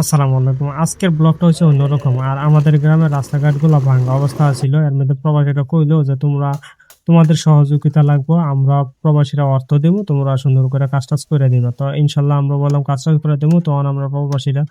আসসালামু আলাইকুম। আজকের ব্লগটা হচ্ছে অন্যরকম। আর আমাদের গ্রামের রাস্তাঘাটগুলো ভাঙা অবস্থা ছিল। এর মধ্যে প্রবাসীরা কইলো যে, তোমরা, তোমাদের সহযোগিতা লাগবো, আমরা প্রবাসীরা অর্থ দেবো, তোমরা সুন্দর করে কাজ টাজ করে দিবে। তো ইনশাল্লাহ আমরা বললাম কাজ টাজ করে দেবো। তখন আমরা প্রবাসীরা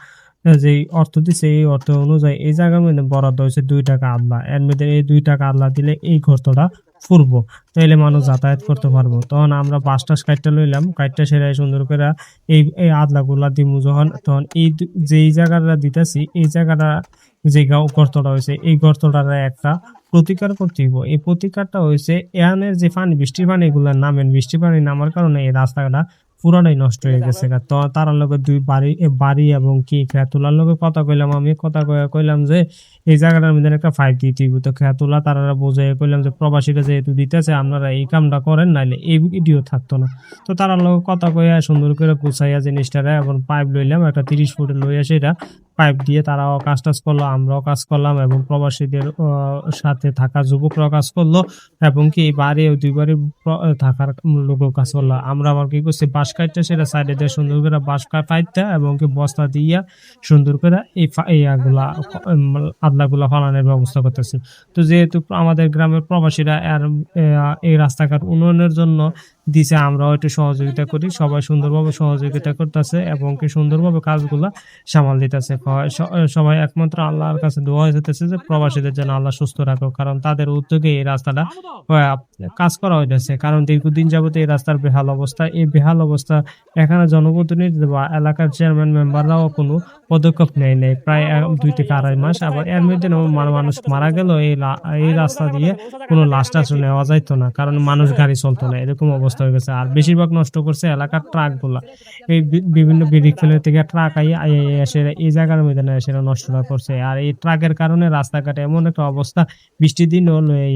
যে অর্থ দিচ্ছে এই অর্থ অনুযায়ী এই জায়গার মধ্যে বরাদ্দ হয়েছে দুই টাকা আল্লাহ। এর মধ্যে এই দুই টাকা আল্লাহ দিলে এই ঘরতটা ফুরবো, তাইলে মানুষ যাতায়াত করতে পারব। তখন আমরা বাস টাস কাইটটা লইলাম, কাইটটা সেরাই সুন্দর করে এই এই আদলা গুলা দিমু যখন, তখন এই যেই জায়গাটা দিতেছি, এই জায়গাটা যে গর্তটা হয়েছে এই গর্তটার একটা প্রতিকার করতে হইব। এই প্রতিকারটা হয়েছে এয়ানের যে পানি, বৃষ্টির পানি এগুলো নামেন বৃষ্টির পানি নামার কারণে এই রাস্তাটা পুরাটাই নষ্ট হয়ে গেছে তো তার লগে দুই বাড়ি বাড়ি এবং কি খেয়াতুলার লগে কথা কইলাম আমি কথা কইয়া কইলাম যে এই জায়গাটার মধ্যে একটা ফাইভ দিতে হইব তো খেয়াতুলা তারা বোঝাই কইলাম যে প্রবাসীরা যেহেতু দিতেছে আপনারা এই কামটা করেন নাইলে এই ভিডিও থাকতো না। তো তার লগে কথা কইয়া সুন্দর করে গুছাইয়া জিনিসটা এবং পাইপ লইলাম একটা তিরিশ ফুটে লইয়া সেটা পাইপ দিয়ে তারাও কাজ টাজ করল, আমরাও কাজ করলাম এবং প্রবাসীদের সাথে থাকা যুবকরাও কাজ করল এবং কি এই বাড়ি ও দুই বাড়ি থাকার লোকও কাজ করল। আমরা আবার কি করছি, বাঁশ কাটতে সেটা সাইডে দিয়ে সুন্দর করে বাঁশ কাটতে এবং কি বস্তা দিয়া সুন্দর করে এই এই আদলাগুলা ফালানোর ব্যবস্থা করতেছি। তো যেহেতু আমাদের গ্রামের প্রবাসীরা আর এই রাস্তাঘাট উন্নয়নের জন্য দিছে, আমরাও একটু সহযোগিতা করি, সবাই সুন্দরভাবে সহযোগিতা করতেছে এবং কি সুন্দরভাবে কাজগুলা সামাল দিতেছে। সবাই একমাত্র আল্লাহর কাছে দোয়া হইতেছে যে প্রবাসীদের যেন আল্লাহ সুস্থ রাখো। কারণ তাদের উদ্যোগে এই রাস্তাটা কাজ করা হইতেছে। কারণ দীর্ঘদিন যাবত এই রাস্তার বেহাল অবস্থা, এই বেহাল অবস্থা এখানে জনপ্রতিনিধি বা এলাকার চেয়ারম্যান, মেম্বাররাও কোনো পদক্ষেপ নেয় নেই। প্রায় দুই থেকে আড়াই মাস। আবার এর মধ্যে মানুষ মারা গেল এই এই রাস্তা দিয়ে কোনো লাশ টাশ নেওয়া যাইতো না। কারণ মানুষ গাড়ি চলতো না, এরকম অবস্থা হয়ে গেছে। আর বেশিরভাগ নষ্ট করছে এলাকার ট্রাকগুলা এই বিভিন্ন বিড়ি থেকে ট্রাক আই এসে এই জায়গার মধ্যে না এসে নষ্টটা করছে। আর এই ট্রাকের কারণে রাস্তাঘাটে এমন একটা অবস্থা, বৃষ্টির দিন হলো এই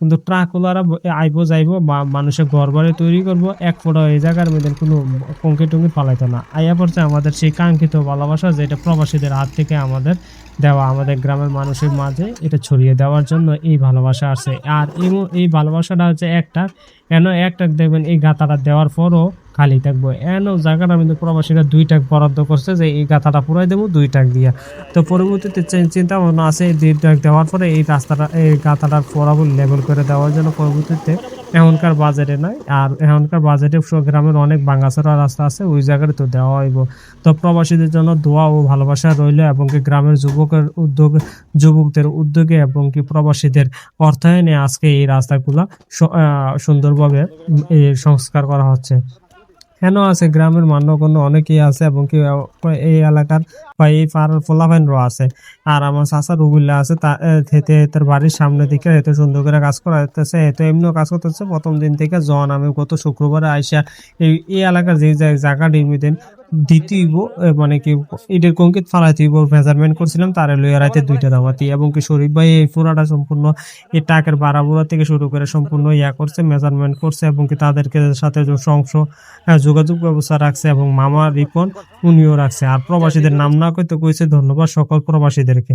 কিন্তু ট্রাক ওলারা আইবো যাইবো, বা মানুষের ঘর বাড়ি তৈরি করব, এক ফোটা এই জায়গার মধ্যে কোনো কঙ্কি টঙ্কি ফালাইতো না। আইয়া পড়ছে আমাদের সেই কাঙ্ক্ষিত ভালোবাসা, যেটা প্রবাসীদের হাত থেকে আমাদের দেওয়া, আমাদের গ্রামের মানুষের মাঝে এটা ছড়িয়ে দেওয়ার জন্য এই ভালোবাসা আছে আর এই ভালোবাসাটা হচ্ছে একটা। কেন একটা? দেখবেন এই গাতাটা দেওয়ার পরও খালি থাকব। এন জায়গাটা কিন্তু প্রবাসীরা দুই টাক বরাদ্দ করছে যে এই গাথাটা পুরাই দেবো, দুই টাক দিয়া। তো পরবর্তীতে চিন্তা ভাবনা আছে এই দুই টাক দেওয়ার পরে এই রাস্তাটা, এই গাথাটার পরাবল লেভেল করে দেওয়ার জন্য পরবর্তীতে এখনকার বাজেটে নাই। আর এখনকার বাজেটে গ্রামের অনেক ভাঙাচোরা রাস্তা আছে, ওই জায়গায় তো দেওয়া হইব। তো প্রবাসীদের জন্য দোয়া ও ভালোবাসা রইল এবং কি গ্রামের যুবকের উদ্যোগ যুবকদের উদ্যোগে এবং কি প্রবাসীদের অর্থায়নে আজকে এই রাস্তাগুলা সুন্দরভাবে সংস্কার করা হচ্ছে। কেন আছে? গ্রামের মান্যগণ্য অনেকেই আছে এবং কি এই এলাকার বা এই পাড়ার ফোলাফাইনরও আছে। আর আমার চাষা রুবিল্লা আছে, তা তার বাড়ির সামনে দিকে এত সুন্দর করে কাজ করা যাচ্ছে এত এমনিও কাজ করতেছে। প্রথম দিন থেকে জন, আমি গত শুক্রবারে আইসা এই এই এলাকার যে যে জায়গাটির দ্বিতীয় মানে কি ইটের কঙ্কিত ফালাইতে মেজারমেন্ট করছিলাম তারে লইয়া রাইতে দুইটা দাওয়াতি। এবং কি শরীফ ভাই এই পুরাটা সম্পূর্ণ এই টাকের বাড়াবোড়া থেকে শুরু করে সম্পূর্ণ ইয়া করছে মেজারমেন্ট করছে এবং কি তাদেরকে সাথে সংস হ্যাঁ, যোগাযোগ ব্যবস্থা রাখছে এবং মামা রিপন উনিও রাখছে। আর প্রবাসীদের নাম না কইতে কইছে ধন্যবাদ সকল প্রবাসীদেরকে।